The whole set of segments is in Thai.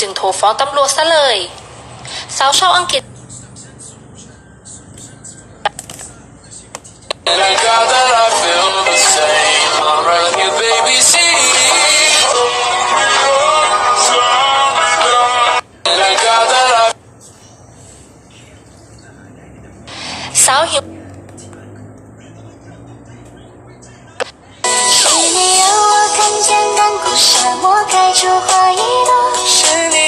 จึงโทรฟ้องตำรวจซะเลย สาวชาวอังกฤษ 沙漠开出花一朵，是你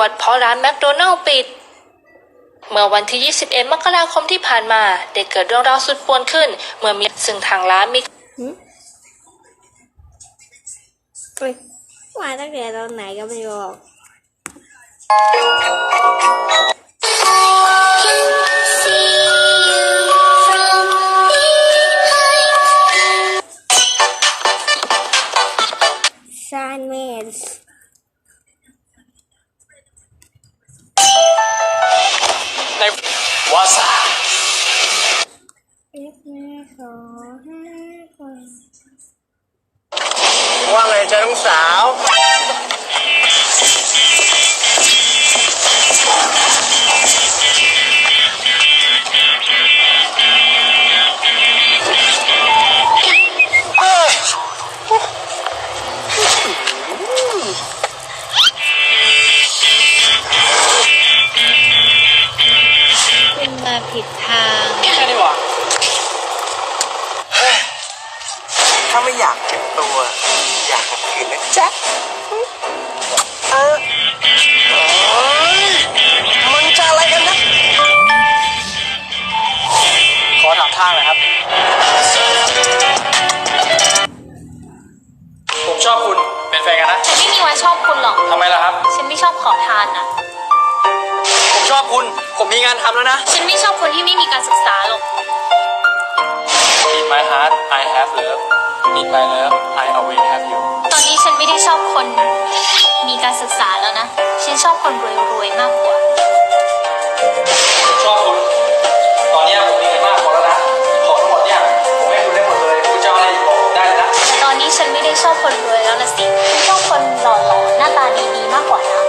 วจเพราะร้านแมคโดนัลล์ปิด เมื่อวันที่ 21 มกราคมที่ผ่านมาได้เกิดเรื่องราวสุดป่วนขึ้น เมื่อมีซึ่งทางร้านมีว่าตั้งแต่ตอนไหนก็ไม่บอก ว่าไงจ้าน้องสาว ทำไมล่ะครับ ฉันไม่ชอบขอทานนะผมชอบคุณ ผมมีงานทำแล้วนะ ฉันไม่ชอบคนที่ไม่มีการศึกษาหรอก In my heart I have love In my love I always have you ตอนนี้ฉันไม่ได้ชอบคนมีการศึกษาแล้วนะ ฉันชอบคนรวยๆมากกว่า ชอบคนรวยแล้วนะสิชอบคนหล่อๆหน้าตาดีๆมากกว่านะ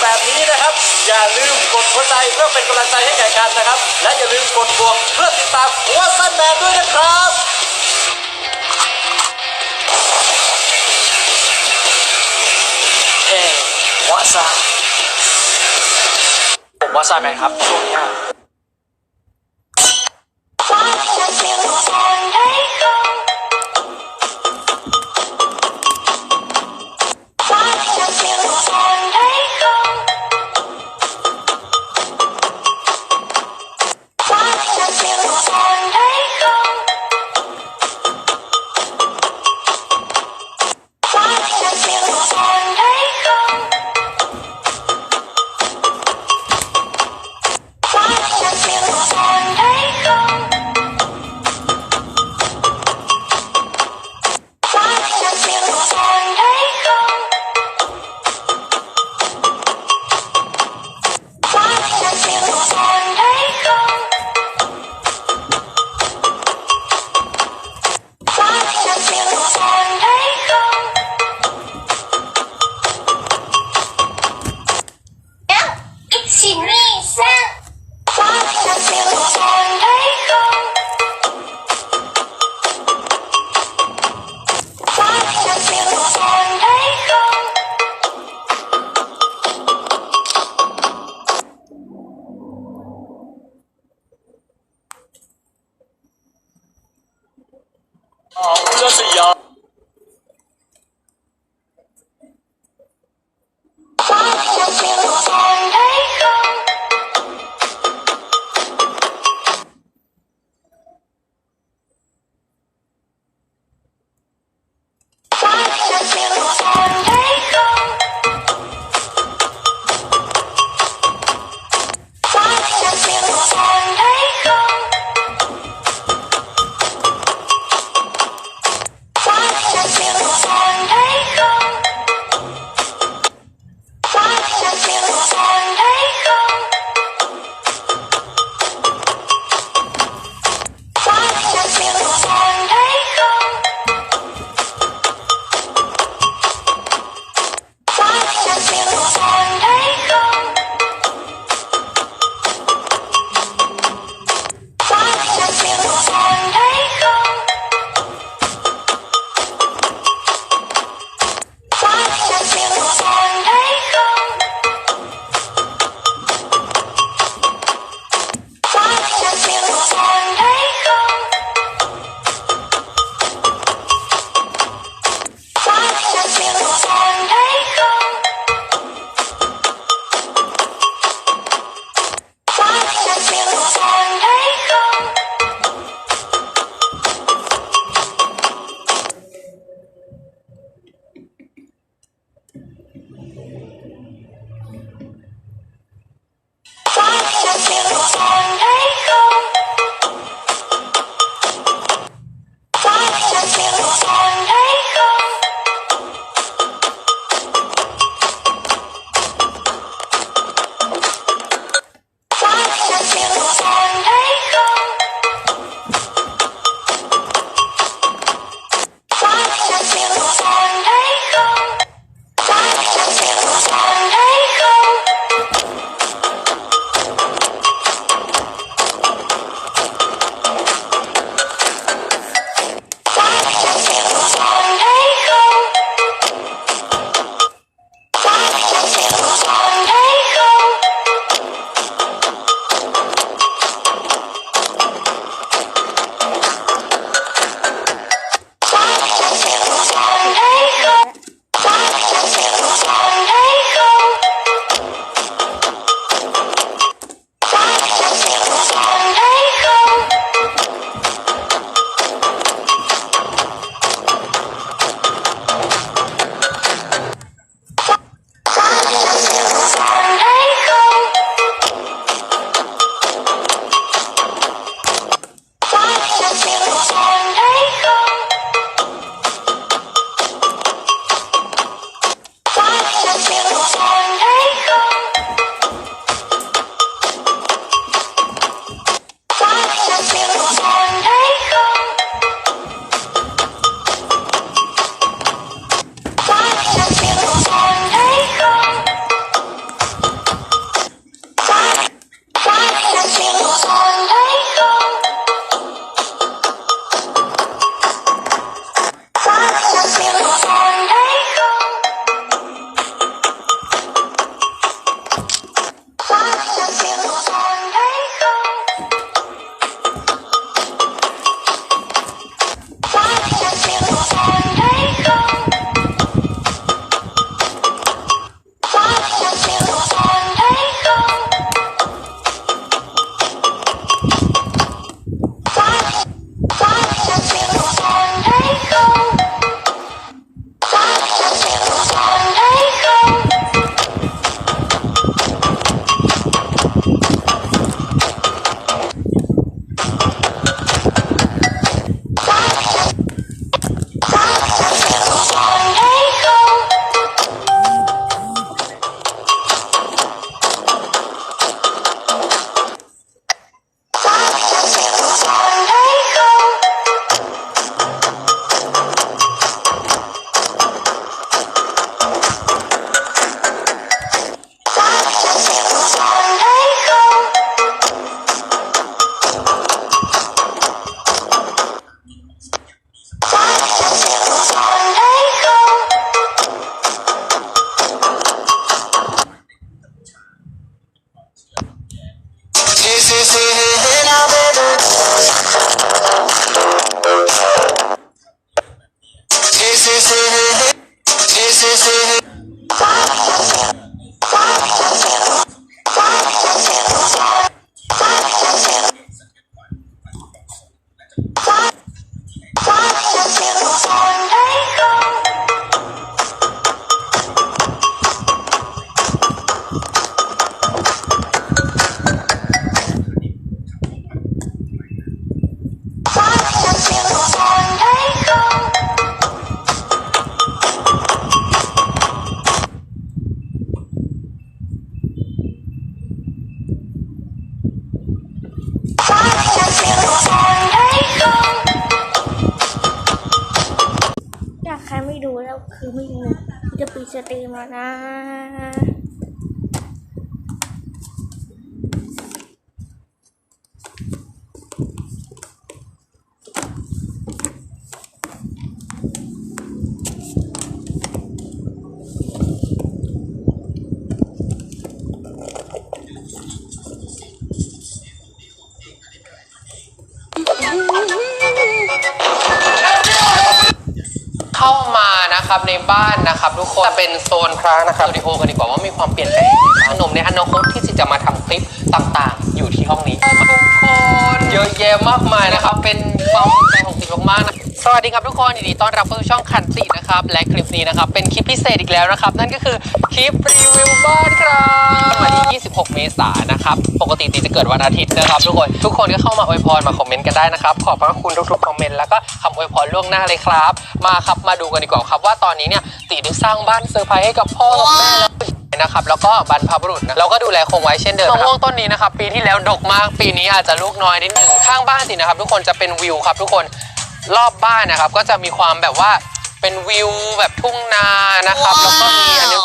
แบบนี้นะครับ อย่าลืมกดหัวใจเพื่อเป็นกำลังใจให้แก่กันนะครับ และอย่าลืมกดบวกเพื่อติดตามหัวสั้นแมนด้วยนะครับเฮ้หัวะซาผมวะซาแมนครับช่วงนี้ Thank you. ใครไม่ดูแล้วคือไม่รู้จะปิดสตรีมแล้วนะ นะครับในบ้านนะครับทุกคนจะเป็นโซนพระนะครับสตูดิโอกันดีกว่าว่ามีความเปลี่ยนแปลงยังไงบ้างขนมในอนาคตที่จะมาทำคลิปต่างๆ อยู่ที่ห้องนี้ทุกคนเยอะแยะมากมายนะครับเป็นความภูมิใจของติมากๆนะ สวัสดีครับทุกคนยินดีต้อนรับเข้าสู่ช่องคันตินะครับและคลิปนี้นะครับเป็นคลิปพิเศษอีกแล้วนะครับนั่นก็คือคลิปรีวิวบ้านครับวันที่ 26 เมษายนนะครับปกติติจะเกิดวันอาทิตย์นะครับทุกคนทุกคนก็เข้ามาอวยพรมาคอมเมนต์กันได้นะครับขอบพระคุณทุกๆคอมเมนต์แล้วก็คำอวยพรล่วงหน้าเลยครับ มาครับมาดูกันดีกว่าครับว่าตอนนี้เนี่ยติได้สร้างบ้านเซอร์ไพรส์ให้กับพ่อกับแม่แล้วนะครับแล้วก็บรรพบุรุษนะเราก็ดูแลคงไว้เช่นเดิมมะม่วงต้นนี้นะครับปีที่แล้วดกมากปีนี้อาจจะลูกน้อยนิดหนึ่งข้างบ้านตินะครับทุกคนจะเป็นวิวครับทุกคน รอบบ้านนะครับ ก็จะมีความแบบว่าเป็นวิวแบบทุ่งนานะครับ แล้วก็มีอันนี้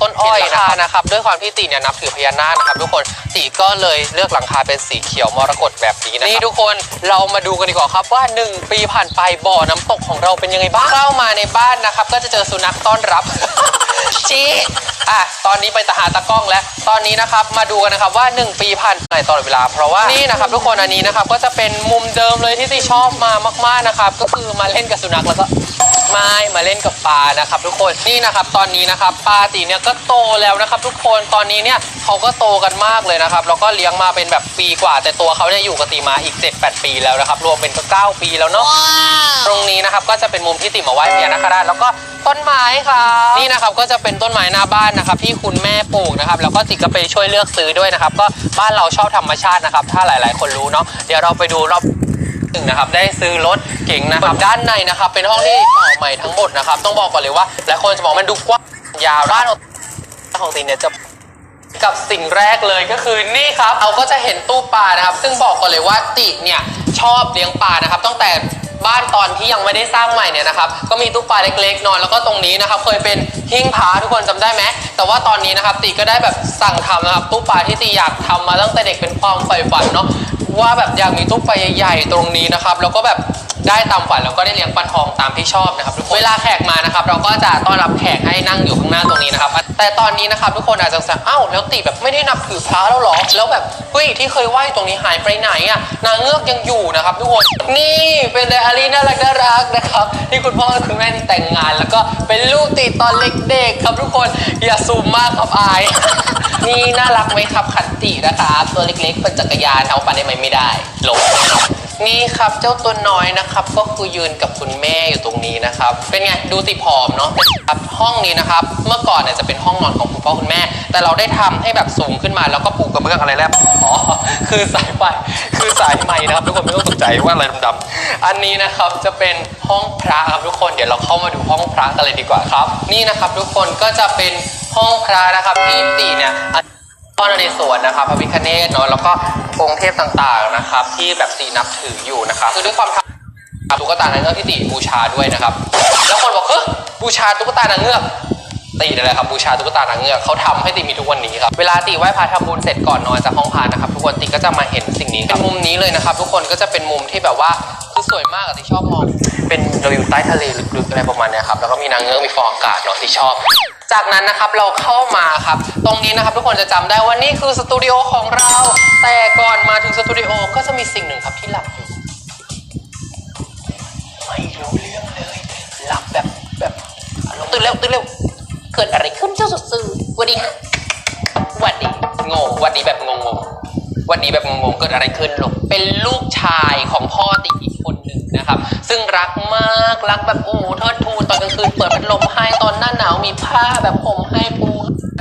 ต้นอ้อยนะคะนะครับ ด้วยความที่ตีเนี่ยนับถือพญานาคนะครับ ทุกคนตีก็เลยเลือกหลังคาเป็นสีเขียวมรกตแบบนี้นะครับนี่ทุกคนเรามาดูกันดีกว่าครับว่า 1 ปีผ่านไปบ่อน้ำตกของเราเป็นยังไงบ้างเข้ามาในบ้านนะครับ ก็จะเจอสุนัขต้อนรับชี้ อะตอนนี้ไปตาหาตากล้องแล้ว ตอนนี้นะครับมาดูกันนะครับว่า 1 ปีผ่านไปตลอดเวลา เพราะว่านี่นะครับทุกคนอันนี้นะครับก็จะเป็นมุมเดิมเลยที่ตีชอบมามาก ๆนะครับ ก็คือมาเล่นกับสุนัขแล้วก็ไม่มาเล่นกับปลานะครับทุกคนนี่นะครับตอนนี้นะครับปลาตีเนี่ยก็โตแล้วนะครับทุกคนตอนนี้เนี่ยเขาก็โตกันมากเลยนะครับแล้วก็เลี้ยงมาเป็นแบบปีกว่า แต่ตัวเขาเนี่ยอยู่กับตีมาอีก 7-8 ปีแล้วนะครับรวมเป็นก็9ปีแล้วเนาะตรงนี้นะครับก็จะเป็นมุมที่ติมาไหว้พญานาคราชแล้วก็ต้นไม้ครับนี่นะครับก็จะเป็นต้นไม้หน้าบ้านนะครับที่คุณแม่ปลูกนะครับแล้วก็ติก็ไปช่วยเลือกซื้อด้วยนะครับ ก็บ้านเราชอบธรรมชาตินะครับ ถ้าหลาย ๆ คนรู้เนาะเดี๋ยวเราไปดูรอบหนึ่งนะครับได้ซื้อรถเก๋งนะครับด้านในนะครับ เป็นห้องที่ต่อใหม่ทั้งหมดนะครับ ต้องบอกก่อนเลยว่าหลายคนจะบอกมันดูกว้างยาวด้านของของตีเนี่ยจะกับสิ่งแรกเลยก็คือนี่ครับ เราก็จะเห็นตู้ปลานะครับ ซึ่งบอกก่อนเลยว่าติเนี่ยชอบเลี้ยงปลานะครับตั้งแต่ บ้านตอนที่ยังไม่ได้สร้างใหม่เนี่ยนะครับก็มีตู้ปลาเล็กๆนอนแล้วก็ตรงนี้นะครับเคยเป็นหิ้งผาทุกคนจำได้ไหมแต่ว่าตอนนี้นะครับตีก็ได้แบบสั่งทำนะครับตู้ปลาที่ตีอยากทำมาตั้งแต่เด็กเป็นความใฝ่ฝันเนาะว่าแบบอยากมีตู้ปลาใหญ่ๆตรงนี้นะครับ แล้วก็แบบได้ตามฝันแล้วก็ได้เลี้ยงปลาทองตามที่ชอบนะครับทุกคนเวลาแขกมานะครับ เราก็จะต้อนรับแขกให้นั่งอยู่ข้างหน้าตรงนี้นะครับ แต่ตอนนี้นะครับทุกคนอาจจะสงสัยอ้าวแล้วติแบบไม่ได้นับถือพระแล้วหรอ แล้วแบบเฮ้ยที่เคยไหว้ตรงนี้หายไปไหนอะนางเงือกยังอยู่นะครับ ทุกคนนี่เป็นไดอารี่น่ารักน่ารักนะครับที่คุณพ่อคุณแม่ที่แต่งงาน แล้วก็เป็นลูกติดตอนเด็กๆครับทุกคนอย่าซูมมากครับอายนี่น่ารักไหมครับขันตินะครับตัวเล็กๆเป็นจักรยานเอาไปได้ไมไม่ได้หลงนี่ครับเจ้าตัวน้อยนะครับ ก็คือยืนกับคุณแม่อยู่ตรงนี้นะครับ เป็นไงดูติผอมเนาะครับห้องนี้นะครับ เมื่อก่อนเนี่ยจะเป็นห้องนอนของคุณพ่อคุณแม่ แต่เราได้ทำให้แบบสูงขึ้นมาแล้วก็ปูกระเบื้องอะไรแล้วอ๋อคือสายไฟคือสายไม้นะครับทุกคนไม่ต้องตกใจว่าอะไรดำๆอันนี้นะครับจะเป็นห้องพระครับทุกคนเดี๋ยวเราเข้ามาดูห้องพระกันเลยดีกว่าครับ นี่นะครับทุกคนก็จะเป็นห้องพระนะครับที่ตีเนี่ย พ่อนเรศวรนะครับพระพิคเนศเนาะแล้วก็องค์เทพต่างๆนะครับ ที่แบบตีนับถืออยู่นะครับคือด้วยความทตุ๊กตานางเงือกที่ตีบูชาด้วยนะครับ แล้วคนบอกเฮ้ยบูชาตุ๊กตานางเงือกตีอะไรครับบูชาตุ๊กตานางเงือกเขาทำให้ตีมีทุกวันนี้ครับเวลาตีไหว้พระทำบุญเสร็จก่อนนอนจากห้องพระนะครับ ทุกคนตีก็จะมาเห็นสิ่งนี้ครับเป็นมุมนี้เลยนะครับ ทุกคนก็จะเป็นมุมที่แบบว่าคือสวยมากอะที่ชอบมองเป็นเราอยู่ใต้ทะเลลึกๆอะไรประมาณนี้ครับแล้วก็มีนางเงือกมีฟองอากาศเนาะที่ชอบ จากนั้นนะครับเราเข้ามาครับ ตรงนี้นะครับทุกคนจะจำได้ว่านี่คือสตูดิโอของเรา แต่ก่อนมาถึงสตูดิโอก็จะมีสิ่งหนึ่งครับที่หลับอยู่ไม่รู้เรื่องเลยหลับแบบแบบตื่นเร็วตื่นเร็วเกิดอะไรขึ้นเจ้าสุดซื่อวันดีวันดีงงวันดีแบบงงงวันดีแบบงงงเกิดอะไรขึ้นลูกเป็นลูกชายของพ่อตีอีกคนหนึ่งนะครับ ซึ่งรักมากรักแบบโอ้โหเทิดทูนตอ หน้าหนาวมีผ้าแบบห่มให้ปู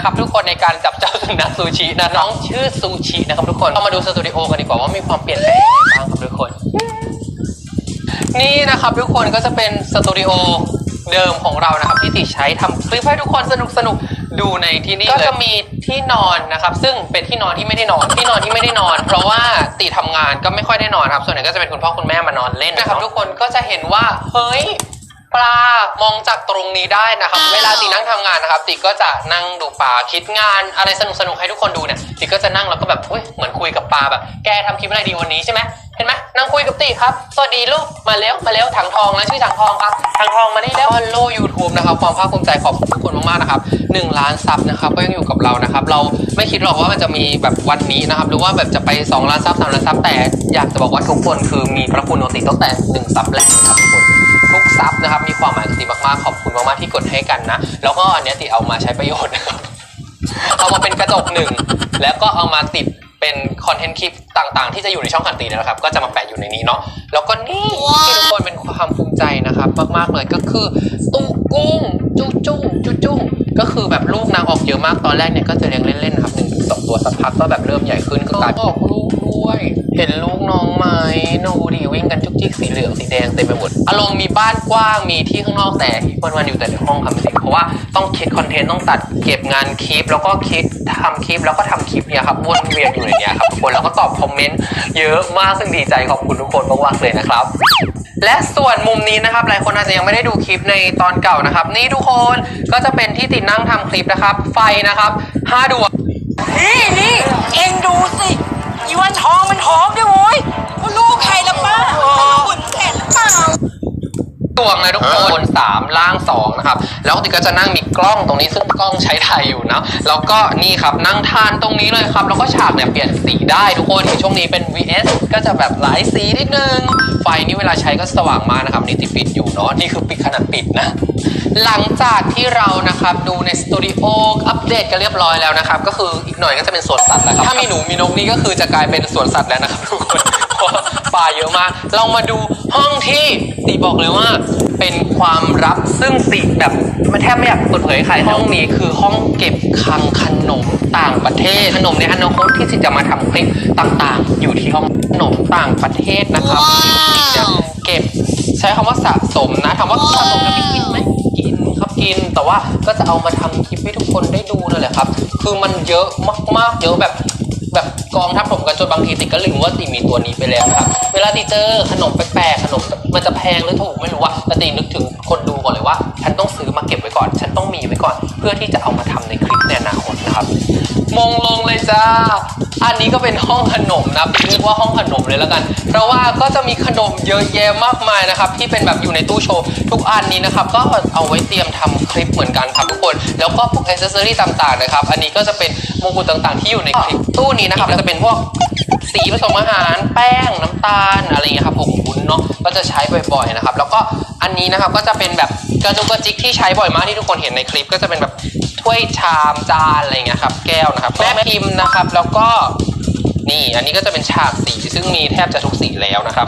ครับทุกคนในการจับเจ้าสุนัขซูชินะน้องชื่อซูชินะครับทุกคนเรามาดูสตูดิโอกันดีกว่าว่ามีความเปลี่ยนแปลงยังไงบ้างครับทุกคน นี่นะครับทุกคนก็จะเป็นสตูดิโอเดิมของเรานะครับที่ติใช้ทำคลิปให้ทุกคนสนุกสนุกดูในที่นี่ก็จะมีที่นอนนะครับ ซึ่งเป็นที่นอนที่ไม่ได้นอนที่นอนที่ไม่ได้นอน เพราะว่าติทำงานก็ไม่ค่อยได้นอนครับ ส่วนใหญ่ก็จะเป็นคุณพ่อคุณแม่มานอนเล่นนะครับ ทุกคนก็จะเห็นว่าเฮ้ย ปลามองจากตรงนี้ได้นะครับ เวลาตินั่งทำงานนะครับติก็จะนั่งดูปลาคิดงานอะไรสนุกสนุกๆให้ทุกคนดูเนี่ยติก็จะนั่งแล้วก็แบบเฮ้ยเหมือนคุยกับปลาแบบ แกทำคลิปอะไรดีวันนี้ใช่ไหมเห็นไหมนั่งคุยกับติครับสวัสดีลูกมาเร็วมาเร็วถังทองนะชื่อถังทองครับถังทองมานี่แล้วโลยูทูบนะครับความภาคภูมิใจขอบคุณทุกคนมากๆนะครับหนึ่งล้านซับนะครับก็ยังอยู่กับเรานะครับเราไม่คิดหรอกว่ามันจะมีแบบวันนี้นะครับหรือว่าแบบจะไปสองล้านซับสามล้านซับแต่อยากจะบอกว่าทุกคนคือมีพระคุณโนติตั้งแต่หนึ่งซับแรกนะครับทุกคน ทุกซับนะครับ มีความหมายกับติมากๆ ขอบคุณมากๆที่กดให้กันนะ แล้วก็อันเนี้ยติเอามาใช้ประโยชน์นะครับ เอามาเป็นกระจกหนึ่ง แล้วก็เอามาติดเป็นคอนเทนต์คลิปต่างๆ ที่จะอยู่ในช่องขันตีนะครับ ก็จะมาแปะอยู่ในนี้เนาะ แล้วก็นี่ที่ทุกคนเป็นความภูมิใจนะครับ มากๆเลยก็คือตู้กุ้งจุ้จุ้งจุ้จุ้งก็คือแบบลูกนางออกเยอะมากตอนแรกเนี่ยก็จะเลี้ยงเล่นๆนะครับหนึ่งสองตัวสักพักก็แบบเริ่มใหญ่ขึ้นก็กลายออกลูก ด้วย เห็นลูกน้องไหมนูดิวิ่งกันจุกจิกสีเหลืองสีแดงเต็มไปหมดอารมณ์มีบ้านกว้างมีที่ข้างนอกแต่วันวันๆอยู่แต่ในห้องครับจริงเพราะว่าต้องคิดคอนเทนต์ต้องตัดเก็บงานคลิป แล้วก็คิดทำคลิปแล้วก็ทำคลิปเนี่ยครับวนเวียนอยู่ในเนี้ยครับทุกคนแล้วก็ตอบคอมเมนต์เยอะมากซึ่งดีใจขอบคุณทุกคนมากๆเลยนะครับ และส่วนมุมนี้นะครับหลายคนอาจจะยังไม่ได้ดูคลิปในตอนเก่านะครับ นี่ทุกคนก็จะเป็นที่ติดนั่งทำคลิปนะครับ ไฟนะครับ5ดวง นี่นี่เอ็งดูสิ วันทองมันหอมด้วยโว้ยว่าลูกใครละป้าขุนแผนหรือเปล่า ดวงนะทุกคนบนสามล่างสองนะครับ แล้วติก็จะนั่งมีกล้องตรงนี้ซึ่งกล้องใช้ถ่ายอยู่นะแล้วก็นี่ครับนั่งทานตรงนี้เลยครับ แล้วก็ฉากเนี่ยเปลี่ยนสีได้ทุกคนช่วงนี้เป็น VS ก็จะแบบหลายสีนิดนึง ไฟนี่เวลาใช้ก็สว่างมากนะครับนี่ติดปิดอยู่เนาะนี่คือปิดขนาดปิดนะหลังจากที่เรานะครับดูในสตูดิโออัปเดตกันเรียบร้อยแล้วนะครับก็คืออีกหน่อยก็จะเป็นสวนสัตว์แล้วครับถ้ามีหนูมีนกนี่ก็คือจะกลายเป็นสวนสัตว์แล้วนะครับทุกคนเพราะว่าปลาเยอะมาก เรามาดูห้องที่ตีบอกเลยว่า เป็นความลับซึ่งติแบบไม่แทบไม่อยากเปิดเผยให้ใครห้องนี้คือห้องเก็บคลังขนมต่างประเทศขนมในอนาคตที่จิจะมาทำคลิปต่างๆ อยู่ที่ห้องขนมต่างประเทศนะครับที่จะเก็บใช้คำว่าสะสมนะถามว่าสะสมแล้วไปกินไหมกินครับกินแต่ว่าก็จะเอามาทำคลิปให้ทุกคนได้ดูนั่นแหละครับ คือมันเยอะมากๆเยอะแบบ แบบกองทับผมกันจนบางทีติก็ลืมว่าติมีตัวนี้ไปแล้วครับ เวลาติเจอขนมแปลกๆขนมมันจะแพงหรือถูกไม่รู้ว่าแต่ตินึกถึงคนดูก่อนเลยว่า ฉันต้องซื้อมาเก็บไว้ก่อน ฉันต้องมีไว้ก่อน เพื่อที่จะเอามาทำในคลิปในอนาคตนะครับ มงลงเลยจ้า อันนี้ก็เป็นห้องขนมนะเรียกว่าห้องขนมเลยแล้วกัน เพราะว่าก็จะมีขนมเยอะแยะมากมายนะครับ ที่เป็นแบบอยู่ในตู้โชว์ทุกอันนี้นะครับ ก็เอาไว้เตรียมทำคลิปเหมือนกันครับทุกคน แล้วก็พวกอ c เซอรี่ต่างๆนะครับ อันนี้ก็จะเป็นมงกุฎต่างๆ ที่อยู่ในคลิปตู้นี้นะครับก็จะเป็นพวกสีผสมอาหาร แป้งน้ำตาลอะไรอย่างเงี้ยครับผงวุ้นเนาะก็จะใช้บ่อยๆนะครับ แล้วก็อันนี้นะครับก็จะเป็นแบบกระจุกกระจิกที่ใช้บ่อยมากที่ทุกคนเห็นในคลิป ก็จะเป็นแบบถ้วยชามจานอะไรเงี้ยครับแก้วนะครับแม่พิมพ์นะครับ แล้วก็นี่อันนี้ก็จะเป็นฉากสีซึ่งมีแทบจะทุกสีแล้วนะครับ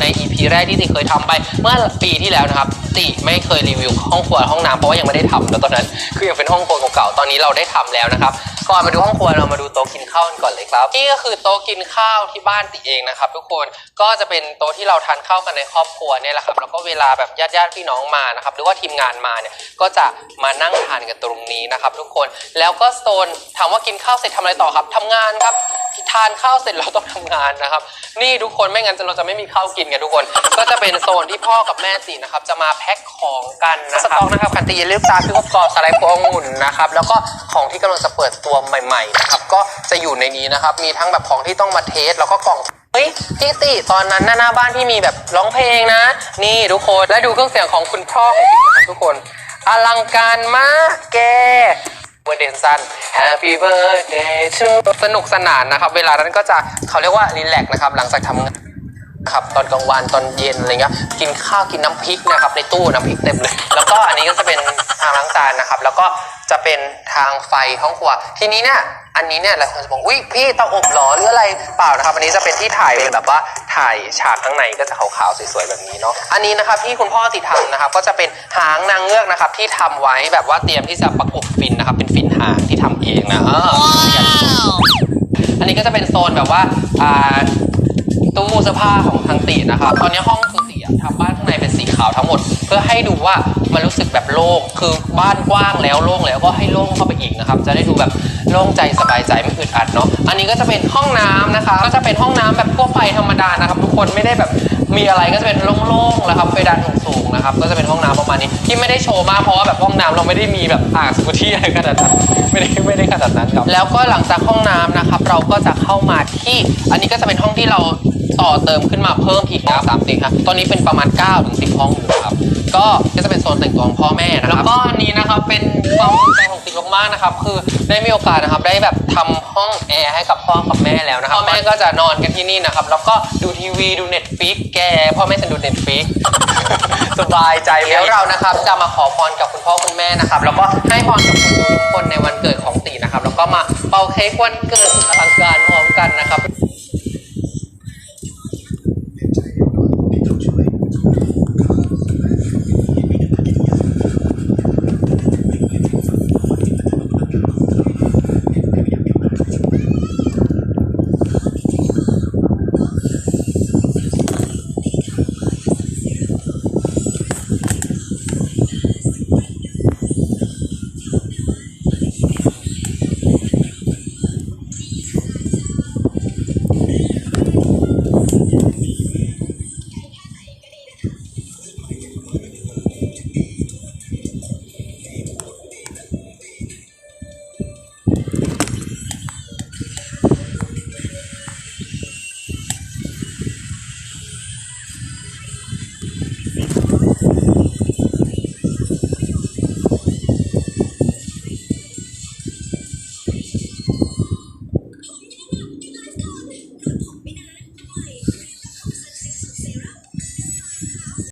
ใน EP แรกที่ติเคยทำไปเมื่อปีที่แล้วนะครับ ติไม่เคยรีวิวห้องครัวห้องน้ำเพราะว่ายังไม่ได้ทำแล้วตอนนั้นคือยังเป็นห้องครัวเก่าๆตอนนี้เราได้ทำแล้วนะครับ ก่อนมาดูห้องครัวเรามาดูโต๊ะกินข้าวกันก่อนเลยครับนี่ก็คือโต๊ะกินข้าวที่บ้านติเองนะครับ ทุกคนก็จะเป็นโต๊ะที่เราทานข้าวกันในครอบครัวเนี่ยแหละครับแล้วก็เวลาแบบญาติญาติๆพี่น้องมานะครับหรือว่าทีมงานมาเนี่ยก็จะมานั่งทานกันตรงนี้นะครับ ทุกคนแล้วก็โซนถามว่ากินข้าวเสร็จทำอะไรต่อครับทำงานครับทานข้าวเสร็จเราต้องทำงานนะครับ นี่ทุกคนไม่งั้นเราจะไม่มีข้าวกินกันทุกคน ก็จะเป็นโซนที่พ่อกับแม่ตีนะครับ จะมาแพ็คของกันนะครับสต็อกนะครับคันตีลืมตาพี่กบกรอบสไลด์พวงองุ่นนะครับแล้วก็ของที่กำลังจะเปิดตัวใหม่ๆนะครับก็จะอยู่ในนี้นะครับ มีทั้งแบบของที่ต้องมาเทสแล้วก็กล่องเฮ้ยพี่ติตอนนั้นหน้าหน้าบ้านพี่มีแบบร้องเพลงนะ นี่ทุกคนและดูเครื่องเสียงของคุณพ่อของพี่นะครับทุกคน อลังการมากแกเบอร์เดนซัน Happy birthday to สนุกสนานนะครับ เวลานั้นก็จะเขาเรียกว่ารีแลกนะครับ หลังจากทำงาน ครับตอนกลางวันตอนเย็นอะไรเงี้ยกินข้าวกินน้ำพริกนะครับในตู้น้ำพริกเต็มเลย แล้วก็อันนี้ก็จะเป็นทางล้างจานนะครับ แล้วก็จะเป็นทางไฟห้องครัว ทีนี้เนี่ยอันนี้เนี่ยหลายคนจะบอกวิพี่เตาอบเหรอหรืออะไรเปล่านะครับ อันนี้จะเป็นที่ถ่ายเป็นแบบว่าถ่ายฉากข้างในก็จะขาวๆสวยๆแบบนี้เนาะอันนี้นะครับที่คุณพ่อติดทำนะครับ ก็จะเป็นหางนางเงือกนะครับ ที่ทำไว้แบบว่าเตรียมที่จะประกบฟินนะครับ เป็นฟินหางที่ทำเองนะเอออันนี้ก็จะเป็นโซนแบบว่าอ่า ตู้เสื้อผ้าของทางตีนะครับ ตอนนี้ห้องคือตีทำบ้านข้างในเป็นสีขาวทั้งหมด เพื่อให้ดูว่ามันรู้สึกแบบโล่งคือบ้านกว้างแล้วโล่งแล้วก็ให้โล่งเข้าไปอีกนะครับ จะได้ดูแบบโล่งใจสบายใจไม่อึดอัดเนาะอันนี้ก็จะเป็นห้องน้ำนะคะ ก็จะเป็นห้องน้ำแบบทั่วไปธรรมดานะครับ ทุกคนไม่ได้แบบ มีอะไรก็จะเป็นโล่งๆนะครับเพดานสูงๆนะครับ ก็จะเป็นห้องน้ำประมาณนี้ ที่ไม่ได้โชว์มากเพราะว่าแบบห้องน้ำเราไม่ได้มีแบบอ่างสกุที่อะไรขนาดนั้นไม่ได้ไม่ได้ขนาดนั้นครับแล้วก็หลังจากห้องน้ำนะครับ เราก็จะเข้ามาที่ อันนี้ก็จะเป็นห้องที่เราต่อเติมขึ้นมาเพิ่มอีกนะสามสิบครับตอนนี้เป็นประมาณ9ถึง10ห้องอยู่ครับก็ก็จะเป็นโซนแต่งตัวของพ่อแม่นะครับแล้วก็อันนี้น เป็นความภูมิใจของติ๊กมากๆนะครับ คือได้มีโอกาสนะครับ ได้แบบทำห้องแอร์ให้กับพ่อกับแม่แล้วนะครับพ่อแม่ก็จะนอนกันที่นี่นะครับ แล้วก็ดูทีวีดูเน็ตฟิกแกพ่อแม่จะดูเน็ตฟิก สบายใจแล้วเรานะครับ จะมาขอพรกับคุณพ่อคุณแม่นะครับ แล้วก็ให้พรกับคุณทุกคนในวันเกิดของตีนะครับ แล้วก็มาเป่าเค้กวันเกิดอลังการพร้อมกันนะครับ